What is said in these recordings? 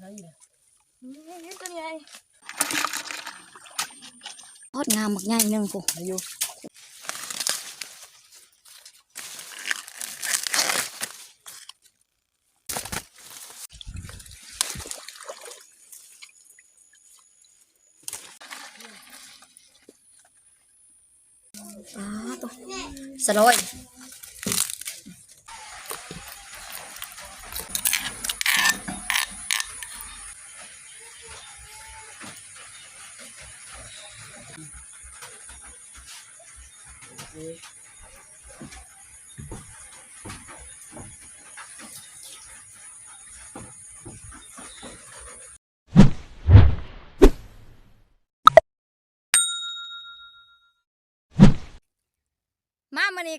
ใช่เนี่ยนี่ตัวใหญ่พอดงามมักใหญ่หนึงปุ๊อายุอ้าตัวสลอย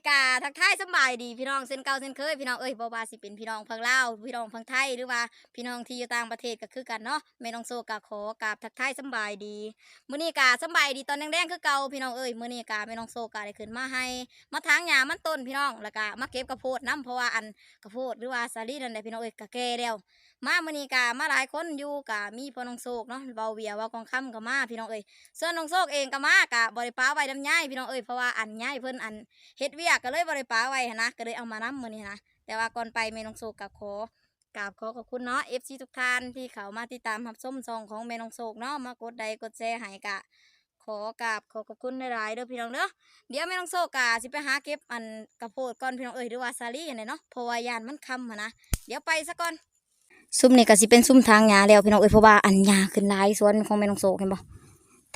กาทักทายสบายดีพี่น้องเส้นเก่าเส้นเคยพี่น้องเอ้ยบ่ว่าสิเป็นพี่น้องพังลาวพี่น้องพังไทยหรือว่าพี่น้องที่อยู่ต่างประเทศก็คือกันเนาะแม่น้องโซกาขอกราบทักทายสบายดีมื้อนี้กาสบายดีตอนแดงๆคือเก่าพี่น้องเอ้ยมื้อนี้กาแม่น้องโซกาได้ขึ้นมาให้ มาทางหญ้ามันต้นพี่น้องแล้วก็มาเก็บกระโพดน้ำเพราะว่าอันกระโพดหรือว่าสาลี่นั่นแหละพี่น้องเอ้ยก็แก่แล้ว มามือนี้กามาหลายคนอยู่กามีพ่อน้องโซกเนาะเบาเวียว่ากองค่ำก็มาพี่น้องเอ้ยส่วนน้องโซกเองก็มากะบ่ได้ป้าไว้ดำย้ายพี่น้องเอ้ยเพราะว่าอันย้ายเพิ่นอันเฮ็ดเวียกก็เลยบริป้าไว้นะก็เลยเอามานํมื้อนี้นะแต่ว่าก่อนไปแม่น้องโศกกับขอกราบขอขอบคุณเนาะ FC ทุกท่านที่เขามาติดตามรับชมซองของแม่น้องโศกเนาะมากดไลค์กดแชร์ให้กะขอกราบขอขอบคุณหลายๆเด้อพี่น้องเด้อเดี๋ยวแม่น้องโศกกะสิไปหาเก็บอันกระโพดก่อนพี่น้องเอ้ยหรือว่าซาลี่อันไหนเนาะเพราะว่ายานมันคำหั้นนะเดี๋ยวไปซะก่อน ซุ่มนี่ก็สิเป็นซุ่มทางหญ้าแล้วพี่น้องเอ้ยเพราะว่าอันหญ้าขึ้นหลายสวนของแม่น้องโศกเห็นบ่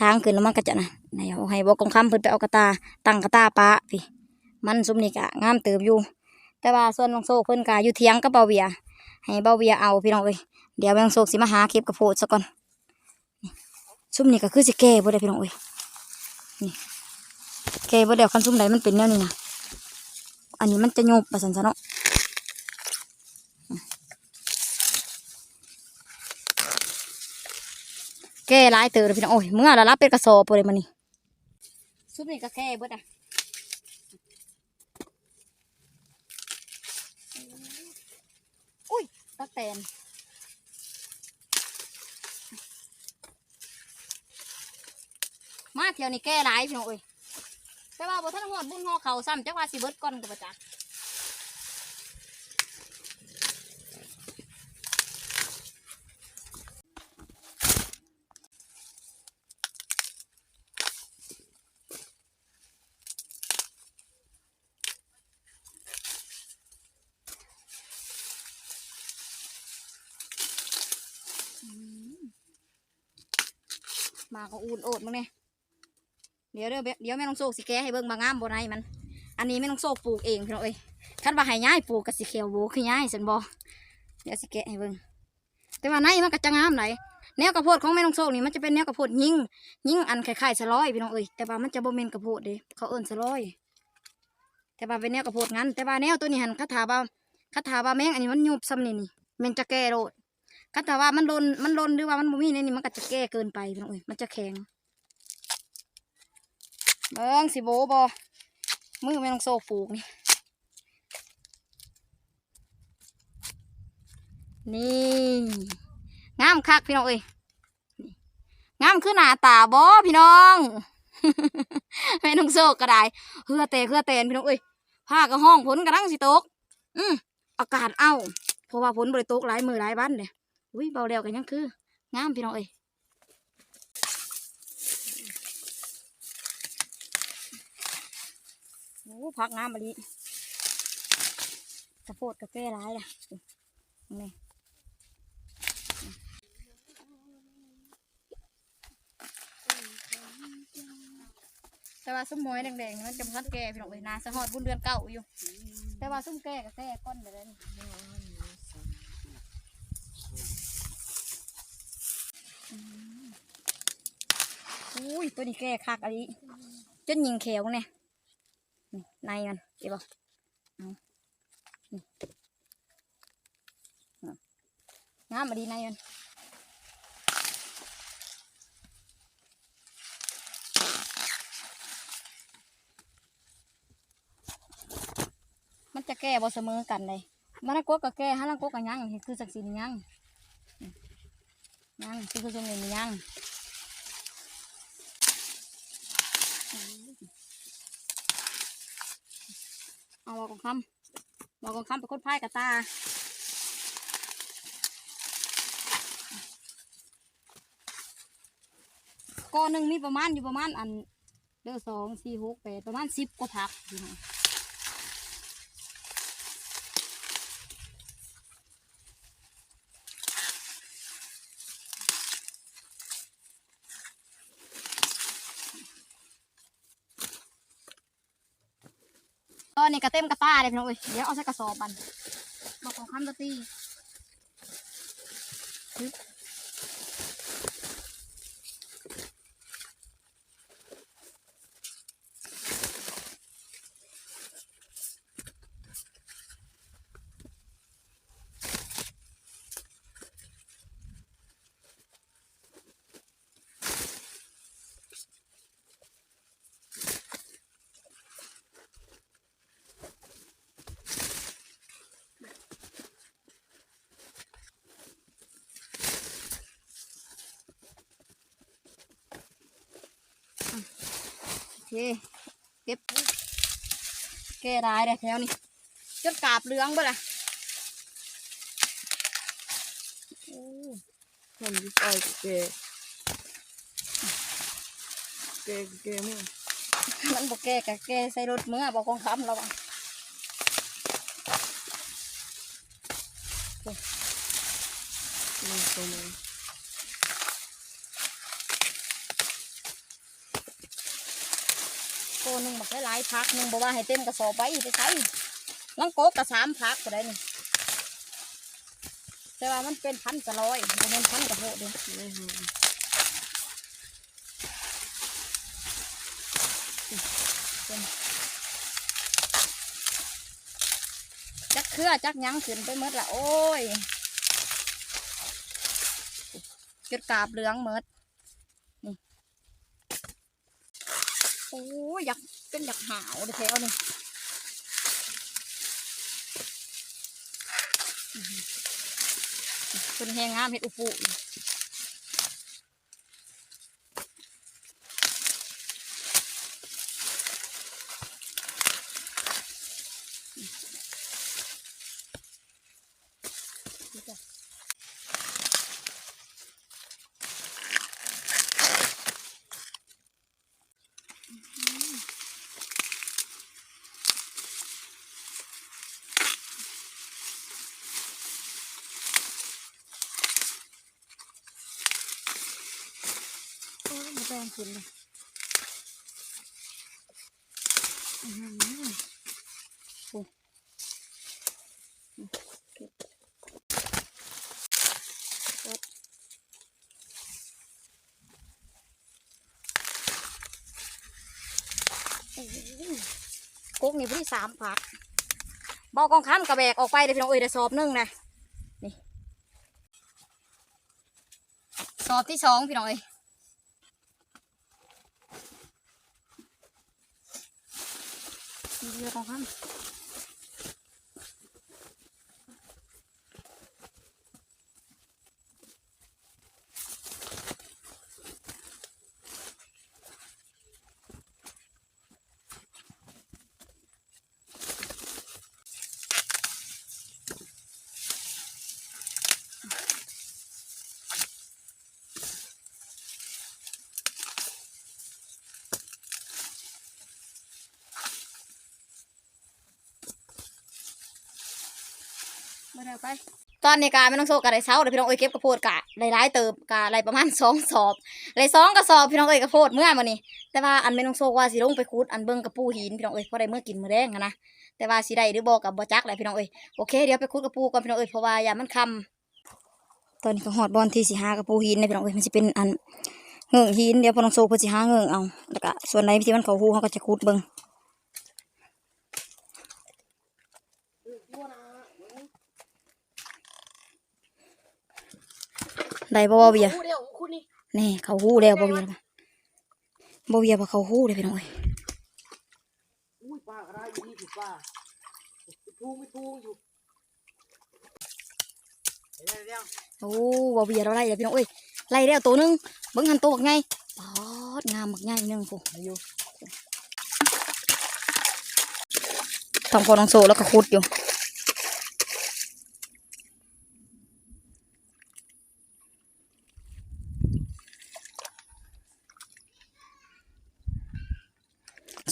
ทางขึ้นแล้วมันก็จะนะไหนเอาให้บอกกองคำเพิ่นไปเอากระตาตั้งกระตาปะพี่มันซุมนี่กะงามเติบอยู่ แต่ว่าส่วนน้องโซเพิ่นกะอยู่เทียงกับเบาเวีย ให้เบาเวียเอาพี่น้องเอ้ยเดี๋ยวแม่น้องโซกสิมาหาเก็บกระโพดซะก่อนซุมนี่ก็คือสิแก่บ่ได้พี่น้องเอ้ยนี่แก่บ่แล้วคันซุมใดมันเป็นแนวนี้นะอันนี้มันจะโยบประสันซะเนาะ ก่หลายเติบเลยพี่น้องโอ้ยเมื่อละรับเป็นกระสอบเลยมันนี่ซุมนี่ก็แก่เบิดอะอุ้ยตักแตนมาเที่ยวนี่แก้หลายพี่น้องเอ้ยแต่ว่าบ่ทันหอดบุญหอเขาซ้ำจักว่าสิเบิดก่อนก็บ่จักษ์ มาก็อูนโอดมึงเนี่ยเดี๋ยวเดี๋ยวเดี๋ยวแม่น้องโซกสิแกให้เบิ่งบางงามบ่ในมัน อันนี้แม่น้องโซกปลูกเองพี่น้องเอ้ยคันว่าให้ย้ายปลูกกับสิเขียวโบคือย้ายสันบ่เดี๋ยวสิแกให้เบิ่งแต่ว่าในมันก็จะงามไหนแนวกระโพดของแม่น้องโซกนี่มันจะเป็นแนวกระโพดยิงยิงอันคล้ายๆสะร้อยพี่น้องเอ้ยแต่ว่ามันจะบ่แม่นกระโพดเด้เขาเอิ้นสะร้อย แต่ว่าเป็นแนวกระโพดงั้น แต่ว่าแนวตัวนี้หันคาถาว่าคาถาว่าแมงอันนี้มันยุบซ้ำนี่นี่แมงจะแก่โลด คาถาว่ามันลนมันลนหรือว่ามันบ่มีในนี่มันก็จะแก่เกินไปพี่น้องเอ้ยมันจะแข็งเบิ่งสิโบบ่มือแม่น้องโซกปลูกนี่นี่งามคักพี่น้องเอ้ยงามคือหน้าตาบ่พี่น้องแม่น้องโซกก็ได้เฮือแต่เฮือแต่นพี่น้องเอ้ยผ้าก็ห้องฝนกระทั่งสิตก อืมอากาศเอาเพราะว่าฝนบริตกหลายมือหลายวันเนี่ย อุ้ยเบาแล้วกันยังคืองามพี่น้องเอ้ยโอ้พักงามมะลิกระโพดกาแฟร้ายล่ะนี่แต่ว่าส้มมอยแดงๆนี่มันจะพัดแก่พี่น้องเอ้ยนาสะฮอดบุญเดือนเก่าอยู่ แต่ว่าส้มแก่กับแก่ก้อนเดี๋ยนี้ อุ้ยตัวนี้แก่คักอะไรจนยิงแขวเนี่ยนี่ในมันเดี๋ยวบอกงามมาดีในมันมันจะแก้บ่เสมอกันเลยมันกกกับแก้ฮันกกกับยังคือสักสีนี่ยัง ยังซึ่งคือส่วนหนึ่งมันยังเอาบอกของคำบอกของคำไปคดพายกับตาก้อนหนึ่งมีประมาณอยู่ประมาณอันเดือสองสี่หกแปดประมาณสิบกว่าผักพี่น้อง อนนี้กระเต็มกระต้าเลยพี่น้องเอ้ยเดี๋ยวเอาใส่กระสอบมันบอกของคำตะตี เคเก็บแก่ได้เลยแถวนี้จดกาบเหลืองเบ่ล่ะโอ้คนที่ใส่เกะเกะเกะมึงมันบอกแก่กับแก่ใส่รถเมื่อบอกของคำเราอะนี่ตัวมึง หนึ่งบอกหลายพักหนึ่งบอกว่าให้เต็มกระสอบไปไปใส่ลังโกกกระสามพักก็ได้นี่แต่ว่ามันเป็นพันกระร้อยมันเป็นพันกระโหดเดีจักเครือจักยังขึ้นไปหมดละโอ้ยจุดกาบเหลืองหมด โอ้ยอยากเป็นอยากหาวเลยแถวนี่เป็นแหงงามเห็ดอุปุนี่โอ้ยมาแปลงขึ้นเลยอื้อหือโอ้เก็บกดโอ้ยกุ๊กนี่พี่สามผักบอกกองค้ำกระแบกออกไปเลยพี่น้องเอ้ยได้สอบหนึ่งนะนี่สอบที่สองพี่น้องเอ้ย เมาเดี๋ยวไปตอนนี้กาไม่ต้องโซกะไรเช้าเดี๋ยวพี่น้องเอ้ยเก็บกระโพดกะหลายๆเติบกะอะไรประมาณสองสอบไรสองกระสอบพี่น้องเอ้ยกระโพดเมื่อมานี่แต่ว่าอันไม่ต้องโซกว่าสิลงไปคูดอันเบิ้งกระปูหินพี่น้องเอ้ยเพราะได้เมื่อกินมื้อแรงนะแต่ว่าสิได้หรือบ่กับบ่จักแหละพี่น้องเอ้ยโอเคเดี๋ยวไปคูดกระปูก่อนพี่น้องเอ้ยเพราะว่าอย่ามันคำตอนนี้ก็หอดบอลที่สิหากระปูหินในพี่น้องเอ้ยมันสิเป็นอันเงื่งหินเดี๋ยวพอน้องโซเพิ่นสิหาเงื่งเอาแล้วก็ส่วนไหนที่มันเขาหูเขาก็จะคูดเบิ่ง ได้บ่บ่เบียร์คู่เดียวคู่นี้นี่เขาหู้แล้วบ่เวียร์ปะบ่เวียร์ปะเขาหู้เลยพี่น้องเอ้ยอุ้ยป้ากระไรอยู่นี่ถูกป้าไม่ทูไม่ทูอยู่เดี๋ยวเดี๋ยวโอ้บ่เวียร์เราไล่เลยพี่น้องเอ้ยไล่แล้วตัวหนึงเบิ่งหันตัวบักไงปอดงามบักไงหนึงผู้อายุทำพอน้องโซแล้วก็ขุดอยู่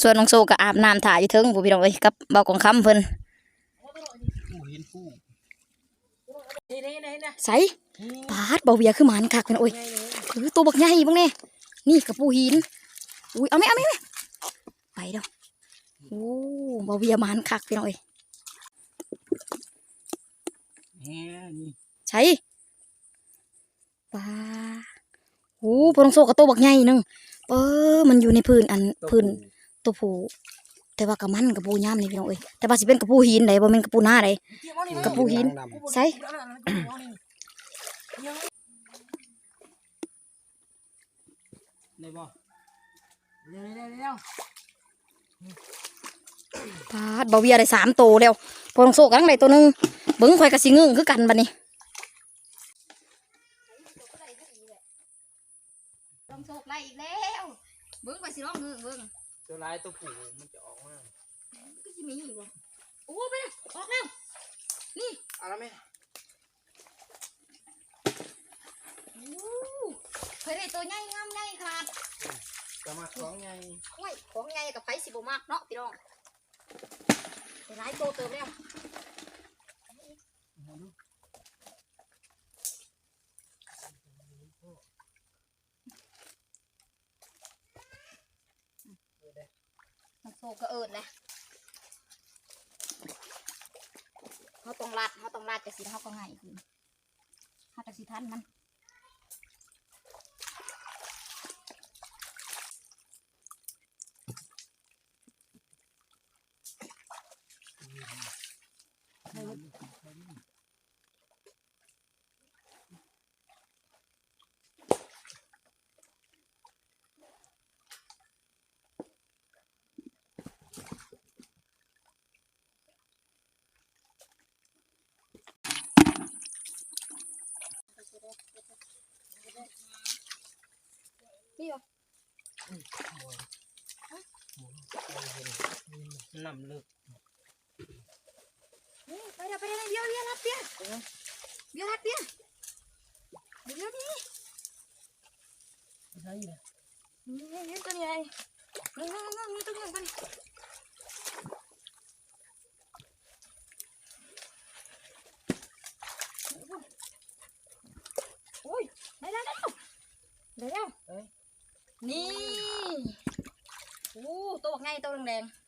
ส่วนน้องโซก็อาบน้ำถ่ายอยู่เทิงผู้พี่น้องเอ้ยกับเบากองคำเพิ่นผู้เห็นใส่ปาดเบาเบียคือมานคักเพิ่นโอ้ยคือตัวบักใหญ่บ้างเนี่ยนี่กับปูหินอุ้ยเอาไหมเอาไหมไปเด้อโอ้เบาเวียมันคักพี่น้องเอ้ยใช่ปลาโอ้พอลงโซกับตัวบักใหญ่นึงเออมันอยู่ในพื้นอันพื้น ตัวผูแต่ว่ากับมันกับปูย่ามนี่พี่น้องเอ้ยแต่ว่าสิเป็นกับปูหินไหนบ่แม่นกับปูหน้าไหนกระปูหินใส่ได้บ่เร็วเร็วเร็วปาดเบาเวียได้สามตัวแล้วพอลงโซกังได้ตัวหนึงเบิ้งข่อยกับสิงึงคือกันบัดนี้ลงโซกไล่อีกแล้วเบิ้งไปสิร้องงึงเบิ้ง ตัวลายตัวผู้มันจะออกมา ก็จะมีอยู่บ่โอ้ไปเลยออกแล้ว เอาละแม่ โอ้เคยได้ตัวใหญ่งามใหญ่ขนาด จะมาของไง โอ้ยของใหญ่กับไผสิบ่มากเนาะพี่น้องได้หลายตัวเติมแล้วมันโซก็เอิดเลยเขา ต้องรัดเขาต้องรัดจะสีเขาก็ง่ายขึ้นเขาจะสีทันมันนี่เหรอ น้ำลึกนี่ไปเดี๋ยวไปเดี๋ยวเดี๋ยวเดี๋ยวรับเดี๋ยวเดี๋ยวรับเดี๋ยวเดี๋ยวนี่ใช่เลยนี่นี่นี่ตัวใหญ่นี่นี่นี่นี่ตัวใหญ่ตัวนี้โอ้ยได้แล้วได้แล้วได้แล้วเอ้ยนี่โอ้ตัวไงตัวแดงๆ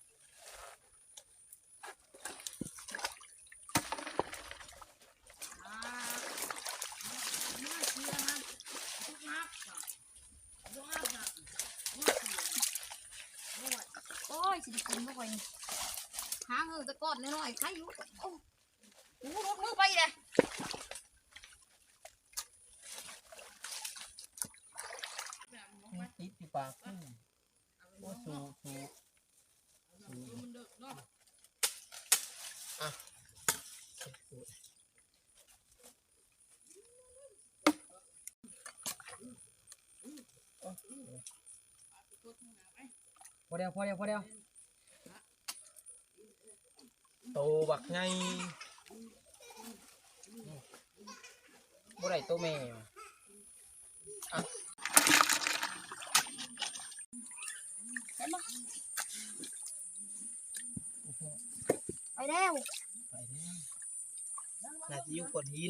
อ่า โอ้ยสิได้กินบ่ค่อยนี่หาเงินตะก อนน้อยๆใครอยู่โอ้โหมือไปเลยติดที่ปากโอ้สูสูสูอะพอเดียวพอเดียวพอเดียว โตบักไงบ่ได้โตแม่ว่ะอะไปแล้วไปแล้วน่าจะอยู่กดหิ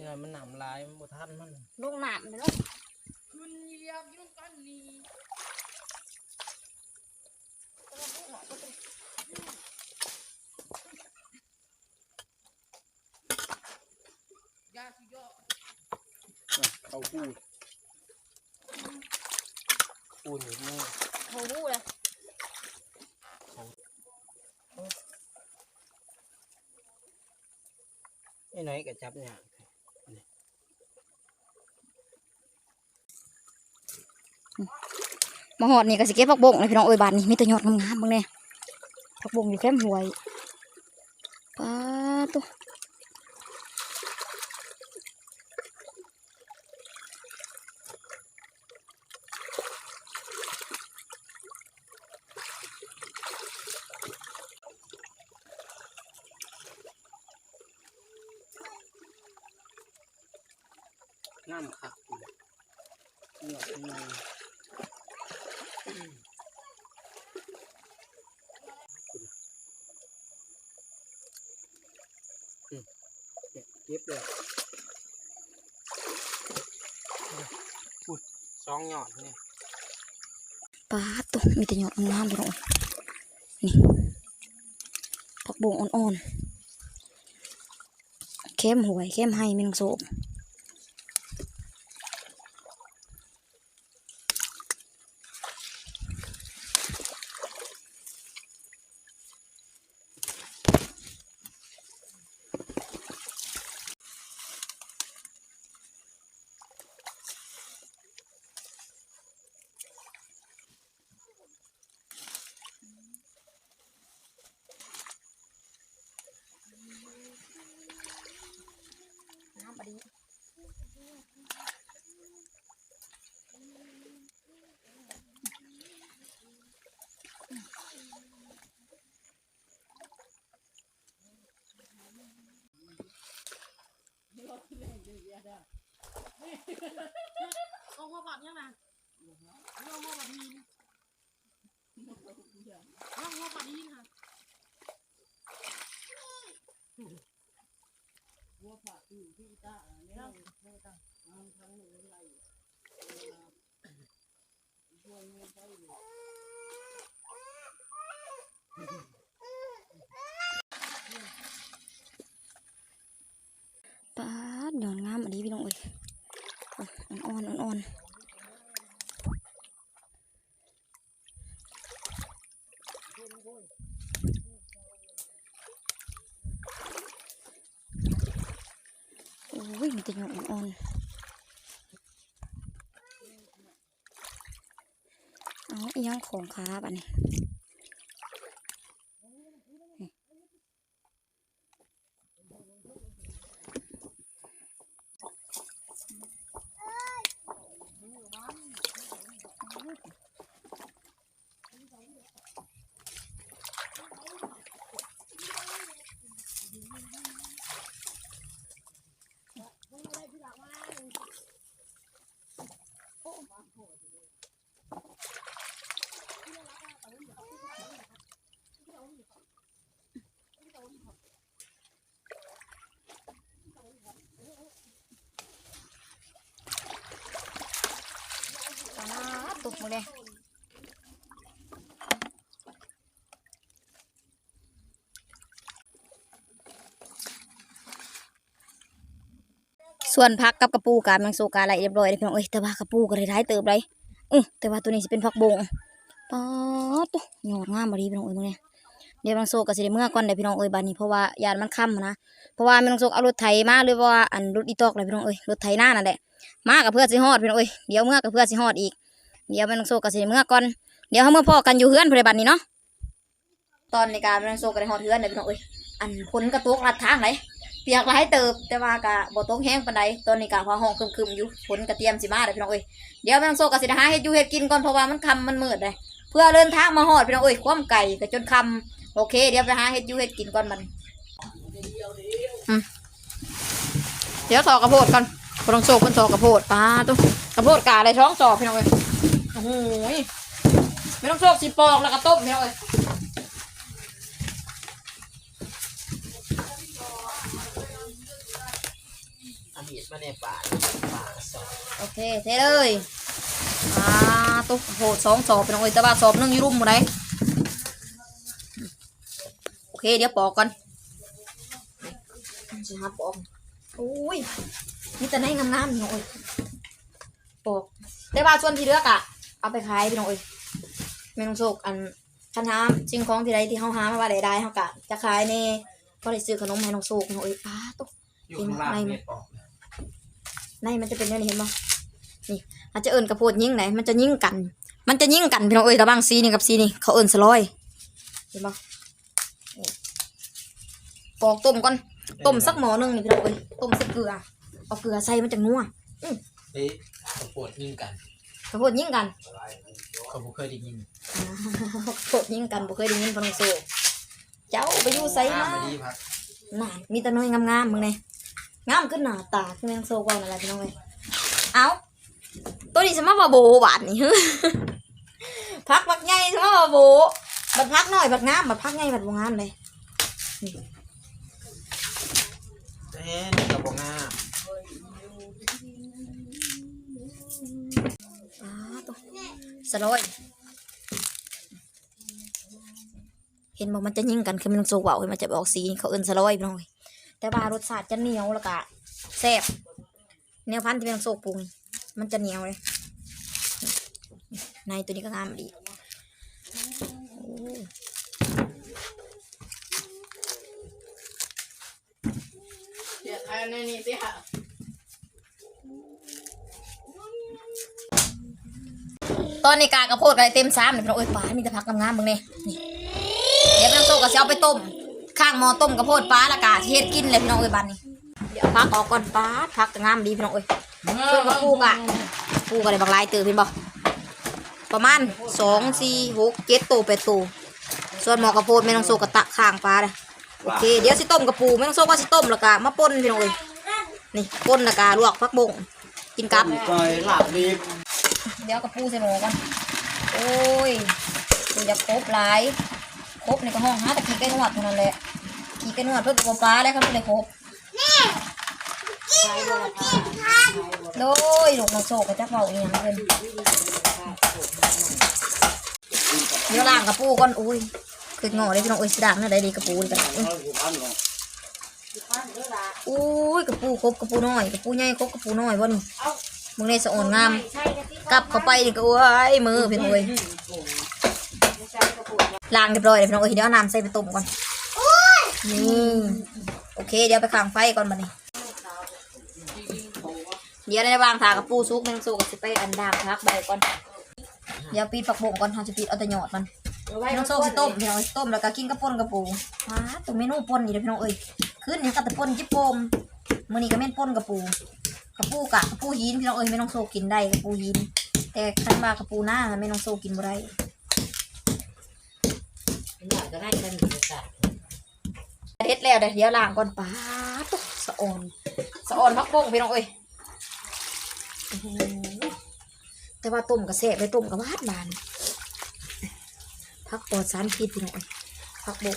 นนี่แหละกดสิง่ายขับมือก่อนเร็วๆให้พุ่นเจ้าโอ้ยใส่น้องใส่น้องนี่นะมันหนำลายมันบ่ทันมันลงน้ำเลยเนาะมันเหยียบอยู่กันนี่เข้าพูดปูนอยู่นี่โหวู้เลยไอ้น้อยก็จับเนี่ย มาหอดนี่ก็สิเก็บผักบงเลยพี่น้องเอ้ยบานนี่มีแต่ยอดงามๆบ้างเน่ผักบงอยู่แค่หวยป้าตัว งามคักเหนียวเป็นไงเก็บเลยพูดสองหยอดเนี่ยป้าตัวมีแต่ยอดงามๆพี่น้องเอ้ยนี่ผักบงอ่อนๆเข้มหวยเข้มให้มีน้องโซบ เอาหัวปอดยังไงเอาหัวปอดดีนะหัวปัดดีนะหัวปัดอยู่ที่ตาเนี่ยไม่ต้องทำทั้งหนึ่งอะไรช่วยเงินไปเลย ป้าดยอดงามอันนี้พี่น้องเอ้ยโอ้ยอ่อนๆอ่อนๆโอ้ยมีแต่ยอดอ่อนๆ เอาอียังของค้าบันนี้าดตกหมดเลย ส่วนผักกับกระปูกาแมงโซกาอะไรเรียบร้อยเลยพี่น้องเอ้ยแต่ว่ากระปูก็ได้ร้ายเติบเลยอือแต่ว่าตัวนี้จะเป็นผักบงป๊าตัวหยอดงามบดีพี่น้องเอ้ยมึงเนี่ยเดี๋ยวแมงโซก็สิได้เมื่อก่อนเดี๋ยวพี่น้องเอ้ยบานนี้เพราะว่ายานมันค่ำนะเพราะว่าแมงโซเอารถไถมาหรือว่าอันรถอีตอกเลยพี่น้องเอ้ยรถไถหน้านั่นแหละมากับเพื่อสิฮอดพี่น้องเอ้ยเดี๋ยวเมื่อกับเพื่อสิฮอดอีกเดี๋ยวแมงโซก็สิได้เมื่อก่อนเดี๋ยวเขาเมื่อพ่อกันอยู่เฮือนพยาบาลนี้เนาะตอนในการแมงโซก็ได้ฮอดเฮือนเลยพี่น้องเอ้ยอันพ้นกระตุกลัดทางไหน เปียกหลายเติบแต่ว่ากะบ่ตกแห้งปานใดตอนนี้กะพอห้องคึมๆอยู่ฝนกะเตรียมสิมาเด้อพี่น้องเอ้ยเดี๋ยวแม่งโซกะสิได้หาเฮ็ดอยู่เฮ็ดกินก่อนเพราะว่ามันค่ำมันมืดเลยเพื่อเดินทางมาฮอดพี่น้องเอ้ยความไก่ก็จนค่ำโอเค เดี๋ยวไปหาเฮ็ดอยู่เฮ็ดกินก่อนมันเดี๋ยวสอกกระโพดก่อนพอต้องโซกเพิ่นสอกกระโพดปลาตุ๊กระโพดกะอะไรท้องสอกพี่น้องเอ้ยโอ้โหยไม่ต้องโซกสิปอกแล้วก็ต้มพี่น้องเอ้ย มีดมาในป่าป่าสองโอเคเทเลยอ่าตุ๊กโหดสองสอบเป็นองค์แต่ว่าสอบหนึงอยุ่รุ่มหมดเลยโอเคเดี๋ยวปอกก่อนจะหาปอกโอ้ยนี่แต่ในงามๆพี่น้องเอ้ยปอกแต่ว่าส่วนที่เหลือกอะเอาไปขายพี่น้องเอ้ยไม่ต้องโชคอันคันหาสิ่งของที่ใดที่เขาหามาว่าได้ๆเขากะจะขายในก็ได้ซื้อขนมให้น้องโชคพี่น้องเอ้ยป้าตุ๊กอยู่ข้างล่างไม่ปอก ในมันจะเป็นเนื้อนี่เห็นปะนี่อาจจะเอิญกระโพดยิ่งไหนมันจะยิ่งกัน มันจะยิ่งกันพี่น้องเอ้ยระหว่างสีนี่กับสีนี่เขาเอิ้นสลอยเห็นปะนี่ปอกต้มก่อนต้มสักหม้อหนึงนี่พี่น้องเอ้ยต้มใส่เกลือเอาเกลือใส่มันจะนัวเฮ้ยเขาปวดยิงกันข้าวโพดยิ่งกันเขาบ่เคยได้ยินข้าวโพดยิ่งกันบ่เคยได้ยินพนังโซเจ้าไปอยู่ไสมามาดีพักน่ะมีแต่น้อยงามๆมึงเนี่ย งามขึ้นหน้าตาคือแมงโซกว่านั่นแหละพี่น้องเอ้ยเอาตัวนี้สมาว่าโบบาดนี่พักพักใหญ่สมาว่าโบบัดพักน้อยบัดงามบัดพักใหญ่บัดบ่งามเลยแหมนี่กับบ่งามอ้าตัวสลอยเห็นบอกมันจะยิ่งกันคือมันโซเว่าเห็นมันจะออกสีเขาเอิ้นสลอยพี่น้องเอ้ย แต่ว่ารสชาติจะเหนียวแล้วก็แซ่บแนวพันธุ์ที่เป็นโซปรุง มันจะเหนียวเลย ในตัวนี้ก็งามดีโอ้เดี๋ยวอันนี้สิค่ะตอนนี้กากระโพดกันเต็มซ้ำเลยพี่น้องเอ้ยปลามีแต่ผักงามๆมึงเนี่ยนี่เดี๋ยวพี่น้องโซก็จะเอาไปต้ม ข้างหม้อต้มกระโพดปลาและกาเฮ็ดกินเลยพี่น้องเอ้ยบัดนี้ เดี๋ยวพักออกก่อนปลาพักจะงามดีพี่น้องเอ้ยส่วนกระปูกอะปูกอะไรบางลายเตือเห็นบ่ประมาณสองสี่หกเจ็ดตัวแปดตัวส่วนหมอกระโพดไม่ต้องโซกระตะข้างปลาเลยโอเค เดี๋ยวสิต้มกระปูไม่ต้องโซก็สิต้มแล้วก็มาป่นพี่น้องเอ้ยนี่ป่นแล้วก็ลวกพักบงกินกับซอยหลับดีเดี๋ยวกระปูใส่หม้อกันโอ้ยกูจะครบหลายครบในกระห้องหาแต่ขี้ไก่นวดเท่านั้นแหละ ขี้ไก่นวดเพื่อกับปลาแล้วครับไม่ได้ครบโดยลูกน้องโซก็จะเบาอีหยังเพิ่นเดี๋ยวล้างกระปูก่อนอุ้ยคืองอเลยพี่น้องเอ้ยสด่างน่าได้ดีกระปูนี่กันอุ้ยอุ้ยกระปูครบกระปูน้อยกระปูใหญ่ครบกระปูน้อยบนมึงในสะอ่อนงามกลับเข้าไปนี่ก็โอ้ยมือพี่น้องเอ้ยล้างเรียบร้อยเลยพี่น้องเอ้ยเดี๋ยวเอาน้ำใส่ไปต้มก่อน นี่โอเค เดี๋ยวไปข้างไฟก่อนบัดนี้เดี๋ยวในรวางทากระปูซุกแมงซูกับสิไปอันดามพักใบก่อน เดี๋ยวปีดผักบงก่อนทาจะปีดเอาแต่หยอดมันพี่น้องโซ่สิต้มพี่น้องต้มแล้วก็กินกระป่นกระปูว้าตัวเมนูป่นนี่เด้อพี่น้องเอ้ยคืนนี้ก็แต่ป่นจิบโปมมื้อนี้ก็แม่นป่นกระปูกระปูกะกระปูหินพี่น้องเอ้ยแม่น้องโซกินได้กระปูหิน แต่คันว่ากระปูหน้าแม่น้องโซกินบ่ได้อยากจะได้กันอยู่จ้ะ เด็ดแล้วเดี๋ยวยวล้างก่อนป้าตุ๊สะออนสะออนพักบงพี่น้องเอ้ยแต่ว่าต้มกระแสบเลยต้มกระวาดบานพักปอดสารพิษพี่น้องเอ้ยพักบง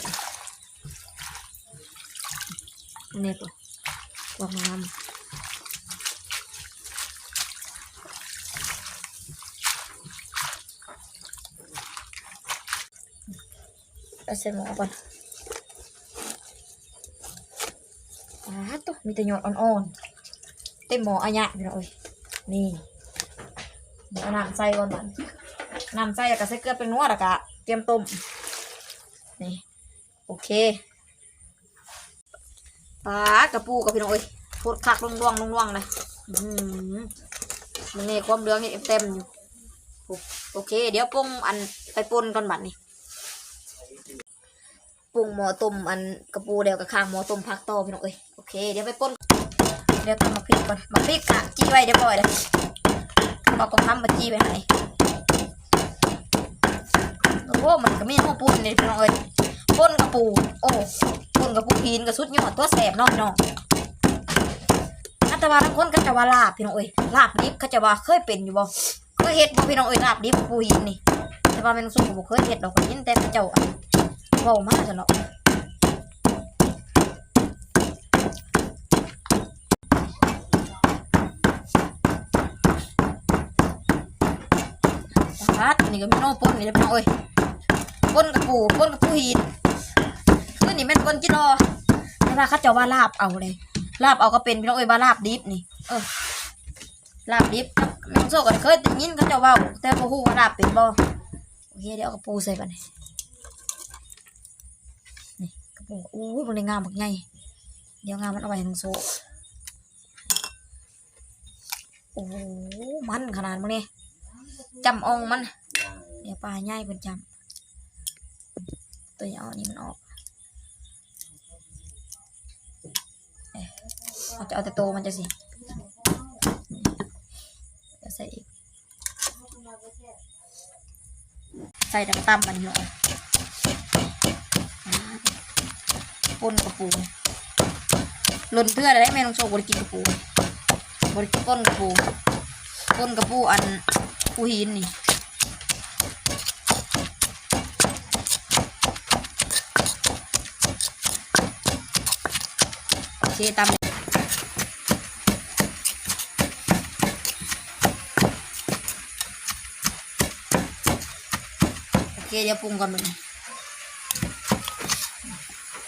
อันนี้ปะวางน้ำเอาใส่หม้อก่อนอ่าตัว มีแต่หยอดอ่อนๆ เต็มหม้ออะยะพี่น้องเอ้ยนี่เดี๋ยวเอาน้ำใส่ก่อนมันน้ำใส่แล้วก็ใส่เกลือเป็นนัวแล้วก็เตรียมต้มนี่โอเคปลากระปูกับพี่น้องเอ้ยโคตรคักลงร่วงล่วงเลยอืมมันนี่ความเหลืองนี่เต็มอยู่โอเค เดี๋ยวปรุงอันไปปนก่อนบัดนี้ปรุงหม้อต้มอันกระปูเดียวกับข้างหม้อต้มผักต่อพี่น้องเอ้ย เคเดี๋ยวไปปนเดี๋ยวทำมาพริกก่อนมาพริกกะจี้ไว้เรียวบร้อยเลยบอกกองทำมาจี้ไปให้โอ้มันก็มีหัวปุ่นเลยพี่น้องเอ้ยปนกระปูโอ้คนกับผู้พีนกับสุดยอดตัวแสบเนาะพี่น้องอัตวาทั้งคนก็จะว่าลาบพี่น้องเอ้ยลาบดิบเขาจะว่าเคยเป็นอยู่บ่เคยเฮ็ดบ่พี่น้องเอ้ยลาบดิบผู้หินนี่แต่ว่าแม่นสุกบ่เคยเฮ็ดดอกยินแต่เจ้าเว้ามาซั่นเนาะัดนี่ก็มีโน่ปนนี่เด้อพี่น้องเอ้ยปนกับปูปนกับผู้หินคือนี่แม่นคนจิรอแต่ว่าเขาเจะว่าลาบเอาเลย ลาบเอาก็เป็นพี่น้องเอ้ยว่าลาบดิบนี่ เออลาบดิบกับแมงโซ่ก็เคยได้ยินเขาเจะว่าแต่บ่ฮู้ว่าลาบเป็นบ่โอเคเดี๋ยวเอากระปูใส่บันี้นี่กระปูอู้ยมันเลยงามบักใหญ่เดี๋ยวงามมันเอาไว้ให้น้องโซ่โอ้หมันขนาดมันนี่ จำอองมัน เดี๋ยวปลาใหญ่เป็นจำตัวนี้เอาอันนี้มันออกเอ๊ะเอาจะเอาแต่โตมันจะสิเดี๋ยวใส่อีก ใส่แต่กระตั้มมันหน่อยปนกระปูหล่นเพื่ออะไรแม่น้องโชว์บริกินกระปูบริกินก้นกระปูก้นกระปูอัน ปูหินนี่เคตามโอเคเดี๋ยวปรุงก่อนมึง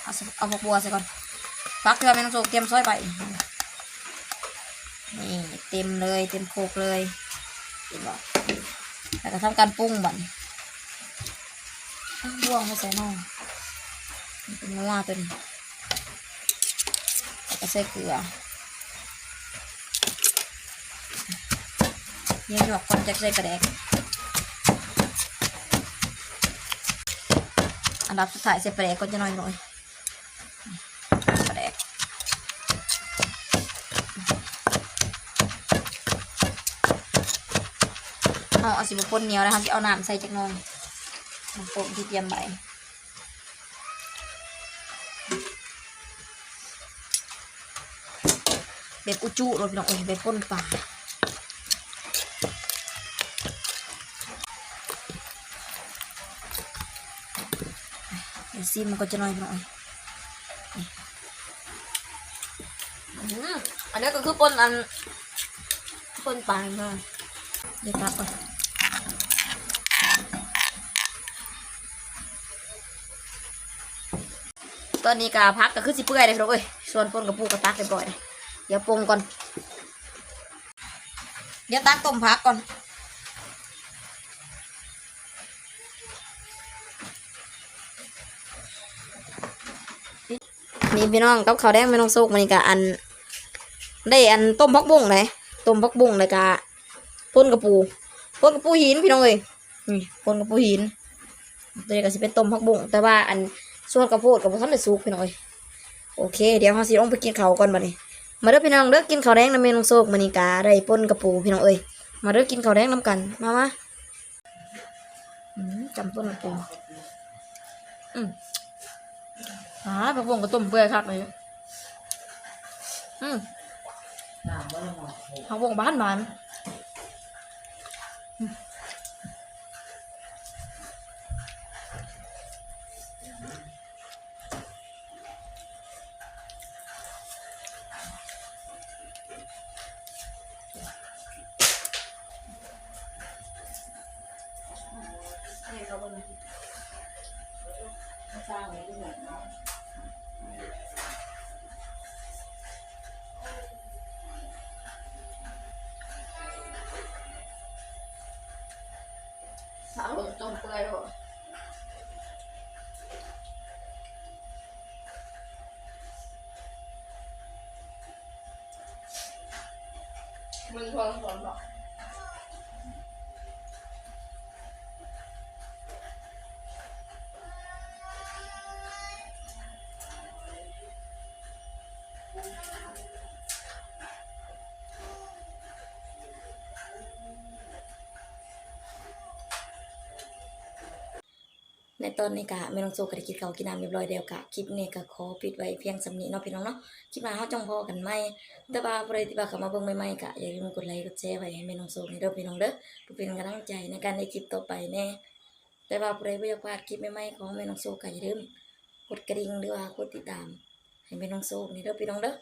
เอาสักเอาบัวใส่ก่อนฟักเกลือแม่น้องโชว์เตรียมซอยไปนี่เต็มเลยเต็มโคกเลยเห็นบอก แล้วก็ทำการปรุงบัดนบ้วงมาใส่น่องเป็นนัวตัวนี้แล้วก็ใส่เกลือยี่ยมหยอกคนจะใส่กระแดกอันดับสุดท้ายใส่ปลาแดกก็จะน้อยหน่อยปลาแดก เอาเอาสิบคนเหนียวนะคะสิเอาน้ำใส่จากหนองน้ำต้มที่เตรียมไว้แบบอุจุรถพี่น้องเอ้ยแบบป่นปลาเดี๋ยวซีมันก็จะน้อยพี่น้องเอ้ยนี่อื้ออันนี้ก็คือป่นอันป่นปลาเนาะเดี๋ยวตักก่อน ตอนนี้กาพักก็คือสิเปื่อยเลยครับเอ้ยส่วนปนกับปูกระตักเรียบร้อยเลยเดี๋ยวปรุงก่อน เดี๋ยวตักต้มพักก่อนนี่พี่น้องกับข้าวแดงไม่ต้องสุกมันมีกะอัน ได้อันต้มพักบุ้งเลยต้มพักบุ้งเลยกะปนกระปูปนกระปูหินพี่น้องเอ้ยนี่ปนกระปูหินตัวนี้ก็สิเป็นต้มผักบุ้งแต่ว่าอัน ส่วนกระโพดกับท่านได้สุกพี่น้องเอ้ยโอเค เดี๋ยวเราสิลงไปกินข้าวก่อนบัดนี้ มาเด้อพี่น้องเด้อกินข้าวแดงน้ำเมนูโซกมานิกาได้ปนกระปูพี่น้องเอ้ยมาเด้อกินข้าวแดงน้ำกันมามาอืมจำปนกระปูอืมอ่าผักบุ้งก็ต้มเปื่อยคักเลยอืมผักบุ้งบ้านบ้าน สาวต้มเปื่อยหอมึงทนสอ ในตอนนี้กะไม่ต้องโซกันกินข้ากินน้ำเรียบร้อยแล้วกะคลิปนี้ก็ขอปิดไว้เพียงสำนีเนาะพี่น้องเนาะคลิปหน้าเฮาจ้องพอกันไหมแต่ว่าใครที่ว่าเข้ามาเบิ่งใหม่ๆกะอย่าลืมกดไลค์กดแชร์ไว้ให้แม่น้องโซนี่เด้อพี่น้องเด้อเพื่อเป็นกำลังใจในการได้คลิปต่อไปแน่แต่ว่าใครบ่อยากพลาดคลิปใหม่ๆของแม่น้องโซก็อย่าลืมกดกระดิ่งหรือว่ากดติดตาม ให้แม่น้องโซนี่เด้อพี่น้องเด้อ